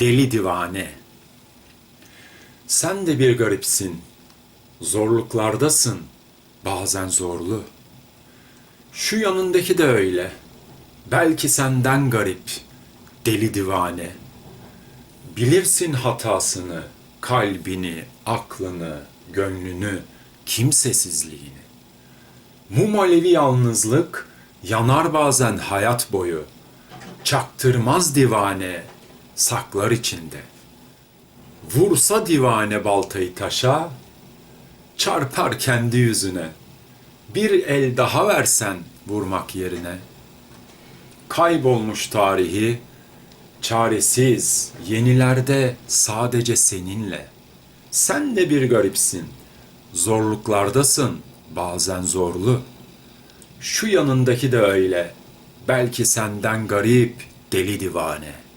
deli divane. Sen de bir garipsin, zorluklardasın, bazen zorlu. Şu yanındaki de öyle, belki senden garip, deli divane. Bilirsin hatasını, kalbini, aklını, gönlünü, kimsesizliğini. Mum alevi yalnızlık yanar bazen hayat boyu. Çaktırmaz divane, saklar içinde. Vursa divane baltayı taşa, çarpar kendi yüzüne. Bir el daha versen vurmak yerine. Kaybolmuş tarihi, çaresiz, yenilerde sadece seninle. Sen de bir garipsin, zorluklardasın, bazen zorlu. Şu yanındaki de öyle, belki senden garip, deli divane.''